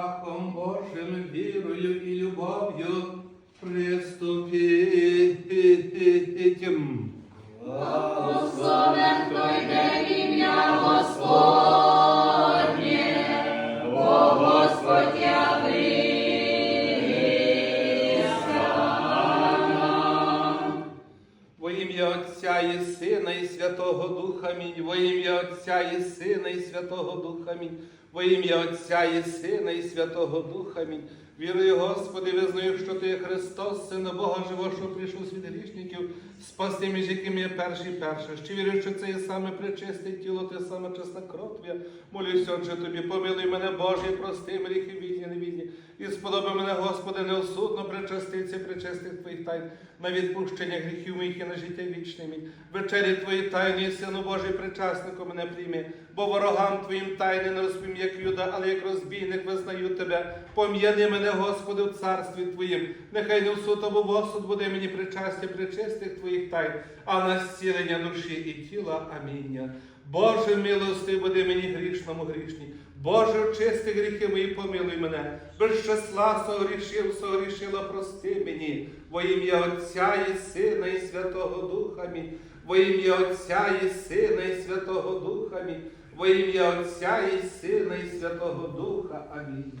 страхом Божим, вірою і любов'ю приступіть. Благословен той день. Ім'я Отця і Сина, і Святого Духа Амінь. Во ім'я Отця і Сина, і Святого Духа Амінь. Во ім'я Отця і Сина, і Святого Духа Амінь. Вірую, Господи, визнаю, що Ти є Христос, Син Бога живого, що прийшов світ грішників, спасти між якими є перший перше. Ще вірю, що це є саме причисте тіло, те саме чесна кров Твоя. Молюся, Отче Тобі, помилуй мене, Боже, прости гріхи вільні, невільні. І сподоби мене, Господи, неосудно причаститься, причастих Твоїх тайн на відпущення гріхів моїх і на життя вічне мій. Вечері Твої тайні, Сину Божий, причаснику мене прийми, бо ворогам Твоїм тайни не розпім, як юда, але як розбійник визнаю Тебе. Пом'яни мене, Господи, в царстві Твоїм. Нехай не в суд або буде мені причастя причистих Твоїх тайн, а на зцілення душі і тіла. Аміння. Боже милости, буде мені грішному грішні. Боже, очисти гріхи мої, помилуй мене. Числа согрішив, согрішила, прости мені. Во ім'я Отця і Сина, і Святого Духа Амінь. Во ім'я Отця і Сина, і Святого Духа Амінь. Во ім'я Отця і Сина, і Святого Духа. Амінь.